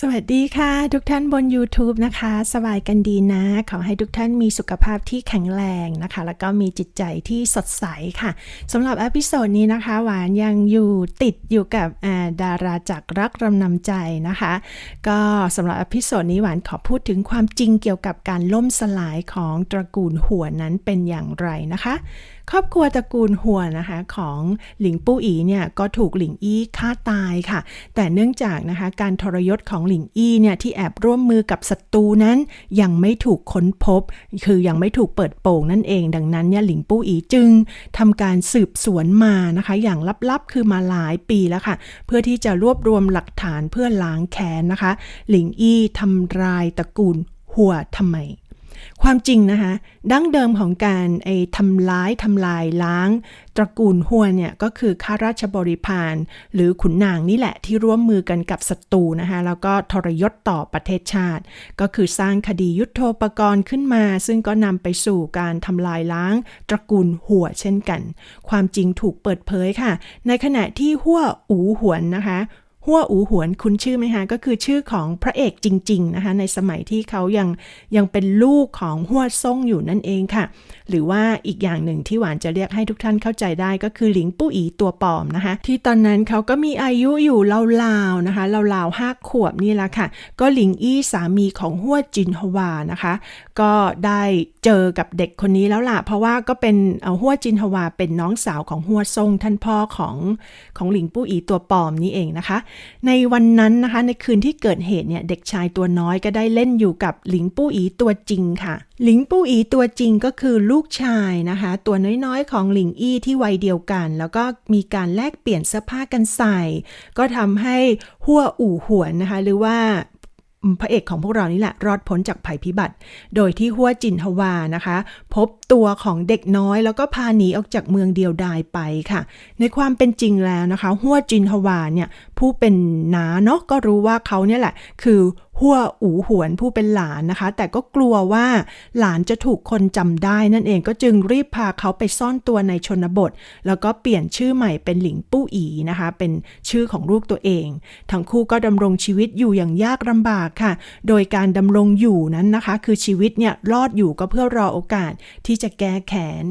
สวัสดีค่ะ ทุกท่านบน YouTube นะคะ สบายกันดีนะ ขอให้ทุกท่านมีสุขภาพที่แข็งแรงนะคะ แล้วก็มีจิตใจที่สดใสค่ะสำหรับอพิโซดนี้นะคะ หวานยังอยู่ติดอยู่กับดาราจากรักรำนำใจนะคะ ก็สำหรับอพิโซดนี้หวานขอพูดถึงความจริงเกี่ยวกับการล่มสลายของตระกูลหัวนั้นเป็นอย่างไรนะคะครอบครัวตระกูลหัวนะคะของหลิงปู้อีเนี่ยก็ถูกหลิงอี้ฆ่าตายค่ะ แต่เนื่องจากนะคะการทรยศของหลิงอี้เนี่ยที่แอบร่วมมือกับศัตรูนั้น ยังไม่ถูกค้นพบ คือยังไม่ถูกเปิดโปงนั่นเอง ดังนั้นเนี่ยหลิงปู้อีจึงทำการสืบสวนมานะคะ อย่างลับๆคือมาหลายปีแล้วค่ะ เพื่อที่จะรวบรวมหลักฐานเพื่อล้างแค้นนะคะ หลิงอี้ทำลายตระกูลหัวทำไม ความจริงนะคะ ดั้งเดิมของการไอ้ทำร้ายทำลายล้าง ตระกูลฮัวเนี่ยก็คือข้าราชบริพารหรือขุนนางนี่แหละที่ร่วมมือกันกับศัตรูนะคะแล้วก็ทรยศต่อประเทศชาติ ก็คือสร้างคดียุทโธปกรณ์ขึ้นมา ซึ่งก็นำไปสู่การทำลายล้าง ตระกูลหัวเช่นกัน ความจริงถูกเปิดเผยค่ะ ในขณะที่หัวอูหวนนะคะ หัวอูหวนคุณชื่อไหมคะก็คือชื่อของพระเอกจริงๆนะคะในสมัยที่เขายังยังเป็นลูกของหัวซ่งอยู่นั่นเองค่ะ หรือว่าอีกอย่างหนึ่งที่หวานจะเรียกให้ทุกท่านเข้าใจได้ก็คือหลิงปู้อีตัวปลอมนะคะ ที่ตอนนั้นเขาก็มีอายุอยู่ราวๆนะคะราวๆห้าขวบนี่แหละค่ะ ก็หลิงอี้สามีของหัวจินฮวานะคะ ก็ได้เจอกับเด็กคนนี้แล้วล่ะเพราะว่าก็เป็นเอ่อหัวจินฮวาเป็นน้องสาวของหัวซ่งท่านพ่อของของหลิงปู้อีตัวปลอมนี่เองนะคะในวันนั้นนะคะ ในคืนที่เกิดเหตุเนี่ยเด็กชายตัวน้อยก็ได้เล่นอยู่กับหลิงปู้อีตัวจริงค่ะ หลิงปู้อีตัวจริงก็คือลูกชายนะคะ ตัวน้อยๆ ของหลิงอี้ที่วัยเดียวกัน แล้วก็มีการแลกเปลี่ยนเสื้อผ้ากันใส่ ก็ทำให้หัวอู่หวนนะคะ หรือว่า พระเอกของพวกเรานี่แหละ รอดพ้นจากภัยพิบัติ โดยที่หัวจินฮวานะคะ พบตัวของเด็กน้อยแล้วก็พาหนีออกจากเมืองเดียวดายไปค่ะ ในความเป็นจริงแล้วนะคะหัวจินฮวาเนี่ยผู้เป็นน้าเนาะก็รู้ว่าเขาเนี่ยแหละ คือหัวอูหวนผู้เป็นหลานนะคะ แต่ก็กลัวว่าหลานจะถูกคนจำได้นั่นเองก็จึงรีบพาเขาไปซ่อนตัวในชนบท แล้วก็เปลี่ยนชื่อใหม่เป็นหลิงปู้อีนะคะ เป็นชื่อของลูกตัวเอง ทั้งคู่ก็ดำรงชีวิตอยู่อย่างยากลำบากค่ะ โดยการดำรงอยู่นั้นนะคะ คือชีวิตเนี่ยรอดอยู่ก็เพื่อรอโอกาสที่จะแก้แค้น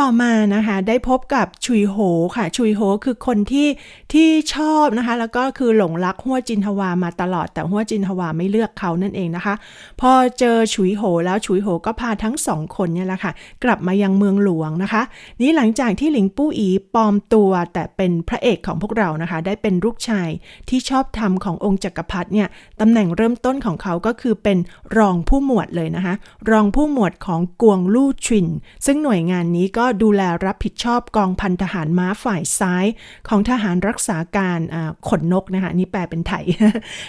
ต่อมานะคะได้พบกับชุยโหค่ะ ชุยโหคือคนที่ที่ชอบนะคะ แล้วก็คือหลงรักหัวจินฮวามาตลอด แต่หัวจินฮวาไม่เลือกเขานั่นเองนะคะ พอเจอชุยโหแล้วชุยโหก็พาทั้งสองคนเนี่ยแหละค่ะ กลับมายังเมืองหลวงนะคะ นี้หลังจากที่หลิงปู้อีปลอมตัวแต่เป็นพระเอกของพวกเรานะคะ ได้เป็นลูกชายที่ชอบธรรมขององค์จักรพรรดิเนี่ยตำแหน่งเริ่มต้นของเขาก็คือเป็นรองผู้หมวดเลยนะคะ รองผู้หมวดของกวงลู่ชิน ซึ่งหน่วยงานนี้ก็ดูแลรับผิดชอบกองพันทหารม้าฝ่ายซ้ายของทหารรักษาการขนนกนะคะนนี่แปลเป็นไทย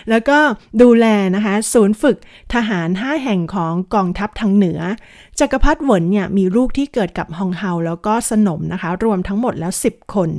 แล้วก็ดูแลนะคะศูนย์ฝึกทหาร 5 แห่งของกองทัพทางเหนือจักรพรรดิเหวินเนี่ยมีลูกที่เกิดกับฮองเฮาแล้วก็สนมนะคะ รวมทั้งหมดแล้ว 10 คน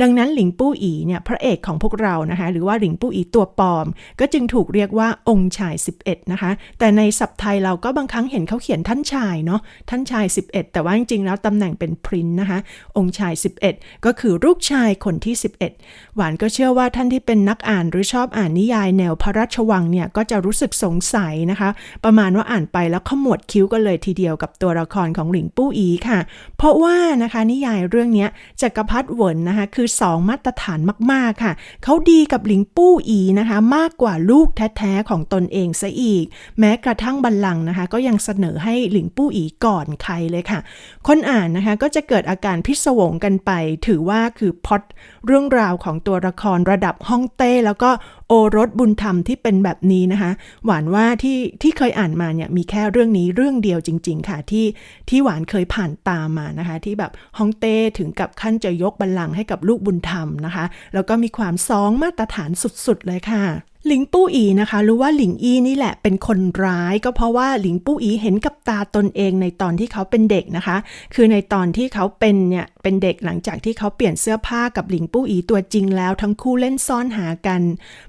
ดังนั้นหลิงปู้อีเนี่ยพระเอกของพวกเรานะคะ หรือว่าหลิงปู้อีตัวปลอม ก็จึงถูกเรียกว่าองค์ชาย 11 นะคะ แต่ในศัพท์ไทยเราก็บางครั้งเห็นเขาเขียนท่านชายเนาะท่านชาย 11 แต่ว่าจริงๆแล้วตำแหน่งเป็นพรินนะคะ องค์ชาย 11 ก็คือลูกชายคนที่ 11 หวานก็เชื่อว่าท่านที่เป็นนักอ่านหรือชอบอ่านนิยายแนวพระราชวังเนี่ยก็จะรู้สึกสงสัยนะคะ ประมาณว่าอ่านไปแล้วขมวดคิ้วกันเลยทีเดียวกับตัวละครของหลิงปู้อีค่ะ เพราะว่านะคะนิยายเรื่องนี้จักรพรรดิเหวินนะคะคือ 2 มาตรฐานมากๆค่ะ เขาดีกับหลิงปู้อีนะคะ มากกว่าลูกแท้ๆของตนเองซะอีก แม้กระทั่งบัลลังก์นะคะ ก็ยังเสนอให้หลิงปู้อีก่อนใครเลยค่ะ คนอ่านนะคะก็จะเกิดอาการพิศวงกันไป ถือว่าคือพอดเรื่องราวของตัวละครระดับฮ่องเต้แล้วก็ โอรสบุญธรรมที่เป็นแบบนี้นะคะ หวานว่าที่ที่เคยอ่านมาเนี่ยมีแค่เรื่องนี้เรื่องเดียวจริง ๆ ค่ะที่ที่หวานเคยผ่านตามมานะคะ ที่แบบฮองเต้ถึงกับขั้นจะยกบัลลังก์ให้กับลูกบุญธรรมนะคะ แล้วก็มีความซองมาตรฐานสุดๆเลยค่ะ หลิงปู้อีนะคะ รู้ว่าหลิงอี้นี่แหละเป็นคนร้าย ก็เพราะว่าหลิงปู้อีเห็นกับตาตนเองในตอนที่เขาเป็นเด็กนะคะ คือในตอนที่เขาเป็นเนี่ยเป็นเด็กหลังจากที่เขาเปลี่ยนเสื้อผ้ากับหลิงปู้อีตัวจริงแล้วทั้งคู่เล่นซ่อนหากัน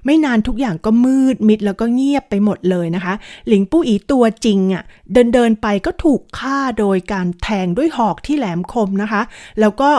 ไม่นานทุกอย่างก็มืดมิดแล้วก็เงียบไปหมดเลยนะคะ หลิงปู้อีตัวจริงอะเดินเดินไปก็ถูกฆ่าโดยการแทงด้วยหอกที่แหลมคมนะคะ แล้วก็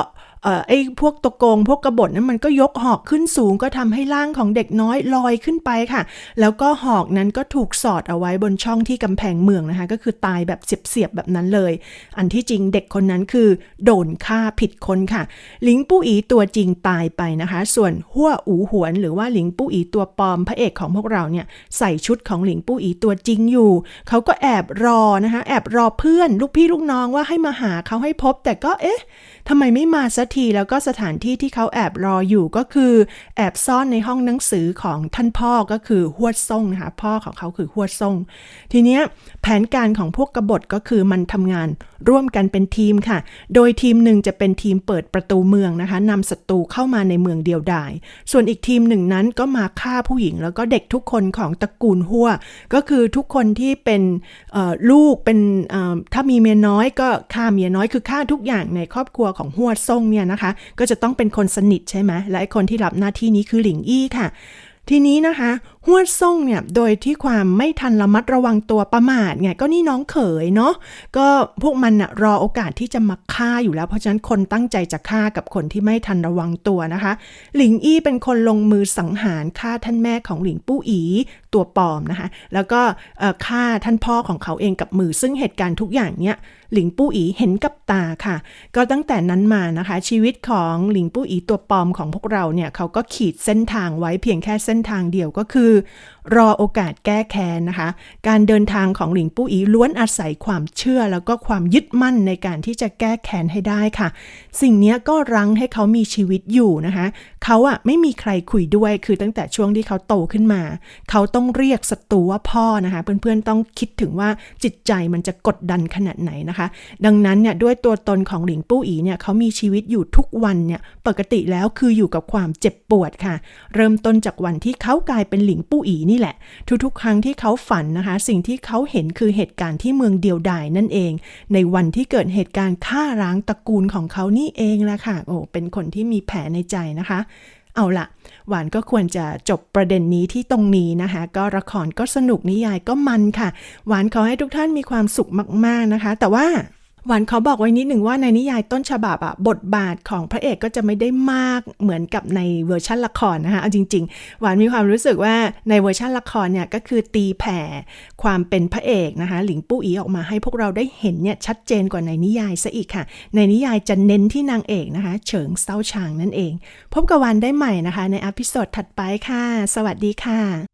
ไอ้พวกตัวโกงพวกกระบฏนั้นมันก็ยกหอกขึ้นสูง ก็ทำให้ร่างของเด็กน้อยลอยขึ้นไปค่ะ แล้วก็หอกนั้นก็ถูกสอดเอาไว้บนช่องที่กำแพงเมืองนะคะ ก็คือตายแบบเสียบๆแบบนั้นเลย อันที่จริงเด็กคนนั้นคือ โดนฆ่าผิดคนค่ะ หลิงปู้อีตัวจริงตายไปนะคะ ส่วนหัวอูหวน หรือว่าหลิงปู้อีตัวปลอมพระเอกของพวกเราเนี่ยใส่ชุดของหลิงปู้อีตัวจริงอยู่เขาก็แอบรอนะคะ แอบรอเพื่อนลูกพี่ลูกน้องว่าให้มาหาเขาให้พบ แต่ก็เอ๊ะทำไมไม่มาสักทีแล้วก็สถานที่ที่เขาแอบรออยู่ก็คือ แอบซ่อนในห้องหนังสือของท่านพ่อก็คือฮวดซ่งนะคะพ่อของเขาคือฮวดซ่ง ทีเนี้ยแผนการของพวกกบฏก็คือมันทำงานร่วมกันเป็นทีมค่ะ โดยทีมหนึ่งจะเป็นทีมเปิดประตูเมืองนะคะนำศัตรูเข้ามาในเมืองเดียวดาย ส่วนอีกทีมหนึ่งนั้นก็มาฆ่าผู้หญิง แล้วก็เด็กทุกคนของตระกูลหัวก็คือทุกคนที่เป็นลูกเป็นถ้ามีเมียน้อยก็ฆ่าเมียน้อยคือฆ่าทุกอย่างในครอบครัวของหัวซ่งเนี่ยนะคะ ก็จะต้องเป็นคนสนิทใช่ไหมและคนที่รับหน้าที่นี้คือหลิงอี้ค่ะ ทีนี้นะคะฮวดซ่งเนี่ย โดยที่ความไม่ทันระมัดระวังตัวประมาทไงก็นี่น้องเขยเนาะก็พวกมันนะรอโอกาสที่จะมาฆ่าอยู่แล้ว เพราะฉะนั้นคนตั้งใจจะฆ่ากับคนที่ไม่ทันระวังตัวนะคะ หลิงอี้เป็นคนลงมือสังหารฆ่าท่านแม่ของหลิงปู้อีตัวปลอมนะคะ แล้วก็ฆ่าท่านพ่อของเขาเองกับมือ ซึ่งเหตุการณ์ทุกอย่างเนี่ยหลิงปู้อีเห็นกับตาค่ะ ก็ตั้งแต่นั้นมานะคะ ชีวิตของหลิงปู้อีตัวปลอมของพวกเราเนี่ยเขาก็ขีดเส้นทางไว้เพียงแค่เส้นทางเดียวก็คือือรอโอกาสแก้แค้นนะคะ การเดินทางของหลิงปู้อีล้วนอาศัยความเชื่อแล้วก็ความยึดมั่นในการที่จะแก้แค้นให้ได้ค่ะ สิ่งนี้ก็รั้งให้เขามีชีวิตอยู่นะคะ เขาอะไม่มีใครคุยด้วยคือตั้งแต่ช่วงที่เขาโตขึ้นมา เขาต้องเรียกศัตรูว่าพ่อนะคะ เพื่อนๆต้องคิดถึงว่าจิตใจมันจะกดดันขนาดไหนนะคะ ดังนั้นเนี่ยด้วยตัวตนของหลิงปู้อีเนี่ยเขามีชีวิตอยู่ทุกวันเนี่ยปกติแล้วคืออยู่กับความเจ็บปวดค่ะ เริ่มต้นจากวันที่เขากลายเป็นหลิงปู้อีนี่แหละ ทุกๆ ครั้งที่เขาฝันนะคะ สิ่งที่เขาเห็นคือเหตุการณ์ที่เมืองเดียวดายนั่นเอง ในวันที่เกิดเหตุการณ์ฆ่าร้างตระกูลของเขานี่เองแหละค่ะโอ้เป็นคนที่มีแผลในใจนะคะเอาละหวานก็ควรจะจบประเด็นนี้ที่ตรงนี้นะคะ ก็ละครก็สนุกนิยายก็มันค่ะ หวานขอให้ทุกท่านมีความสุขมาก ๆนะคะ แต่ว่า หวานเขาบอกไว้นิดหนึ่งว่าในนิยายต้นฉบับอะบทบาทของพระเอกก็จะไม่ได้มากเหมือนกับในเวอร์ชันละครนะคะเอาจริง ๆ หวานมีความรู้สึกว่าในเวอร์ชันละครเนี่ยก็คือตีแผ่ความเป็นพระเอกนะคะ หลิงปู้อีออกมาให้พวกเราได้เห็นเนี่ยชัดเจนกว่าในนิยายซะอีกค่ะ ในนิยายจะเน้นที่นางเอกนะคะ เฉิงเซาชางนั่นเอง พบกับวันได้ใหม่นะคะ ในอพิโซดถัดไปค่ะ สวัสดีค่ะ